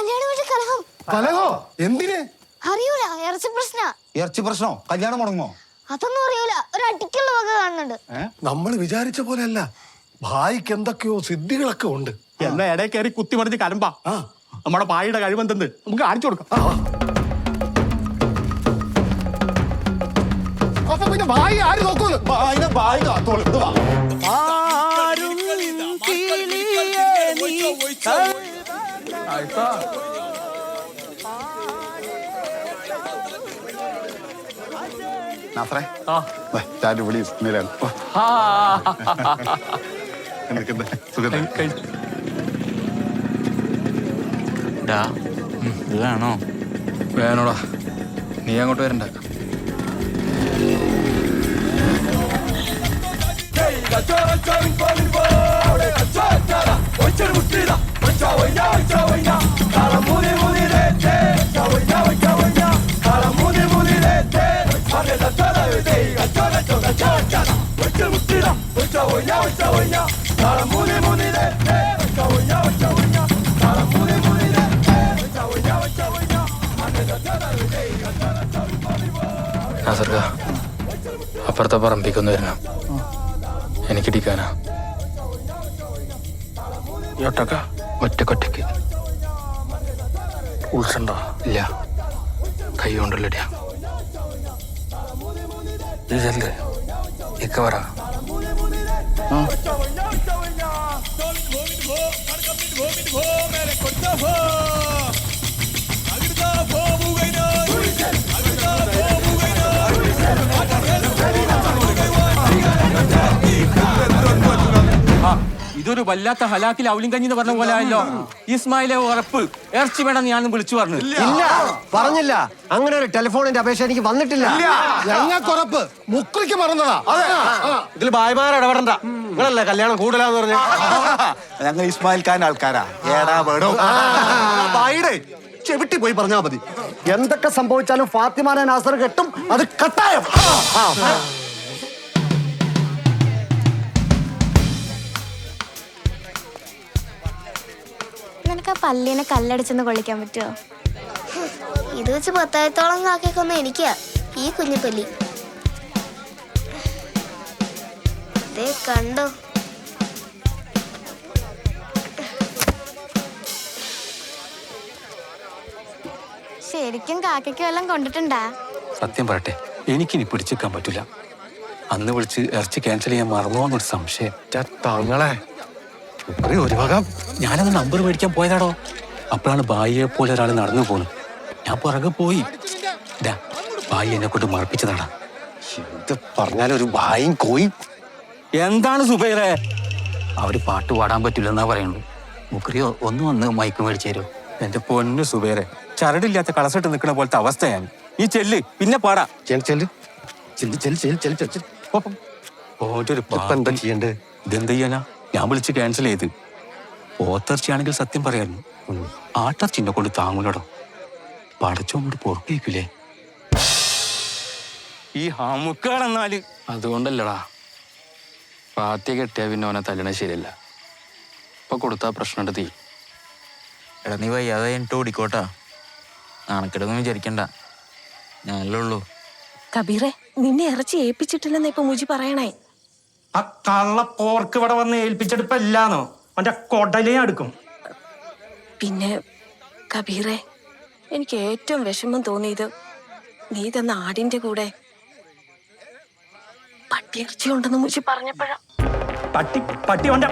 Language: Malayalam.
കല്യാണ വീട്ടിൽ കലഹം. കലഹോ? എന്തിന്? അറിയൂല ഇറച്ചി പ്രശ്ന. ഇറച്ചി പ്രശ്നോ? കല്യാണം മുടങ്ങോ അതൊന്നും അറിയൂല ഒരു അടിക്കുള്ള വക കാണുന്നുണ്ട്. നമ്മൾ വിചാരിച്ച പോലെയല്ല. ഭായിക്ക് എന്തൊക്കെയോ സിദ്ധികളൊക്കെ ഉണ്ട്. എന്നാ ഇടയിൽ കയറി കുത്തി മറിഞ്ഞ് കലമ്പാ നമ്മുടെ ഭായിയുടെ കഴിവെന്തെന്ന് നമുക്ക് കാണിച്ചു കൊടുക്കാം. അപ്പൊ പിന്നെ ഭായി ആര് നോക്കുന്നു? അതിനെ നാസറേ. ചാറ്റ് വിളി നിലയാണ് എന്തൊക്കെ സുഖം ഇതാണോ? വേണോടാ. നീ അങ്ങോട്ട് വരണ്ട. Hey, that's what I'm ഒച്ച ഒയ്യ ഒച്ച അപ്പുറത്തെ പറമ്പിക്കൊന്ന് വരണം. എനിക്ക് ഇടിക്കാനാ. ഒട്ടക്ക ഒറ്റക്കൊറ്റക്ക്. ഉൾസണ്ടോ ഇല്ല. കൈ കൊണ്ടല്ലടിയാ ഇതല്ലേ ഇക്കവറാ ഇതൊരു വല്ലാത്ത ഹലാക്കിൽ അവലും കഞ്ഞി എന്ന് പറഞ്ഞ പോലെ ആയല്ലോ. ഇസ്മായിലെ ഉറപ്പ്. ഇറച്ചി വേണം ഞാൻ വിളിച്ചു പറഞ്ഞു. ഇല്ല. പറഞ്ഞില്ല. അങ്ങനെ ഒരു ടെലിഫോണിന്റെ അപേക്ഷ എനിക്ക് വന്നിട്ടില്ല. ഞങ്ങൾക്ക് ഉറപ്പ് മുക്രിക്ക് മറന്നതാ. ഇതിൽ ഭായിമാർ ഇടപെടണ്ട. നിങ്ങളല്ലേ കല്യാണം കൂടുതലാന്ന് പറഞ്ഞു? ഞങ്ങൾ ഇസ്മായിൽ ഖാൻ ആൾക്കാരാ. ഏടാ വേടോ. ചെവിട്ടി പോയി പറഞ്ഞാ മതി. എന്തൊക്കെ സംഭവിച്ചാലും ഫാത്തിമാനെ നാസർ കെട്ടും അത് കട്ടായം. നിനക്ക് ആ പല്ലിനെ കല്ലടിച്ചെന്ന് കൊള്ളിക്കാൻ പറ്റുമോ ഇത് വെച്ച് പത്തായിരത്തോളം കാക്കൊന്നും എനിക്കാ. ഈ കുഞ്ഞിപ്പല്ലി ദേ കണ്ടോ? ശരിക്കും കാക്കയ്ക്ക് വല്ലതും കൊണ്ടിട്ടുണ്ടാ? സത്യം പറയട്ടെ എനിക്കിനി പിടിച്ചെക്കാൻ പറ്റില്ല. അന്ന് വിളിച്ച് ഇറച്ചി ക്യാൻസൽ ചെയ്യാൻ മറന്നോന്നൊരു സംശയം. തങ്ങളെ ഒരു ഒരു വക ഞാനത് നമ്പർ മേടിക്കാൻ പോയതാടോ. അപ്പോഴാണ് ബായിയെ പോലെ ഒരാൾ നടന്നു പോകുന്നു ഞാൻ പുറകെ പോയി. ഭായി ബായി എന്നെ കൊണ്ട് മറപ്പിച്ചതാടാ. ഇത് പറഞ്ഞാലൊരു ഭായും കോയും എന്താണ് സുബൈറെ? അവർ പാട്ട് പാടാൻ പറ്റില്ലെന്നാ പറയുന്നു മുക്രിയോ ഒന്ന് വന്ന് മയക്ക് മേടിച്ചു തരുമോ എന്റെ പൊന്നു സുബൈറെ ചരടില്ലാത്ത കളസിട്ട് നിൽക്കുന്ന പോലത്തെ അവസ്ഥയാണ്. നീ ചെല്ല് പിന്നെ പാടാ. ഇതെന്ത് ചെയ്യാനാ? ഞാൻ വിളിച്ച് ക്യാൻസൽ ചെയ്ത്. ഓത്തർച്ചയാണെങ്കിൽ സത്യം പറയായിരുന്നു ആട്ടർച്ചിനെ കൊണ്ട് താങ്ങൂലടോ. പടച്ചോണ്ട് പുറത്തേക്കില്ലേ ഈ ഹാമുക്കാണെന്നാൽ. അതുകൊണ്ടല്ലടാ. പാത്തിയെ കെട്ടിയാ പിന്നെ അവനെ തല്ലണ ശരിയല്ല. ഇപ്പൊ കൊടുത്താ പ്രശ്നം തീ. എടാ നീ വയ്യാതെ എന്നിട്ട് ഓടിക്കോട്ടാ. നാണക്കെടൊന്നും വിചാരിക്കണ്ട. ഞാനല്ലേ ഉള്ളൂ. കബീറെ നിന്നെ ഇറച്ചി ഏൽപ്പിച്ചിട്ടില്ലെന്ന് ഇപ്പൊ മുജി പറയണേ. ആ കള്ള പോർക്ക് ഇവിടെ വന്ന് ഏൽപ്പിച്ചെടുപ്പല്ലാന്നോ അവന്റെ കൊടലേ അടുക്കും. പിന്നെ കബീറെ എനിക്ക് ഏറ്റവും വിഷമം തോന്നിയത് നീ തന്ന ആടിന്റെ കൂടെ പട്ടിയിറച്ചി ഉണ്ടെന്ന് മുജി പറഞ്ഞപ്പോഴാ. പട്ടി പട്ടി അവന്റെ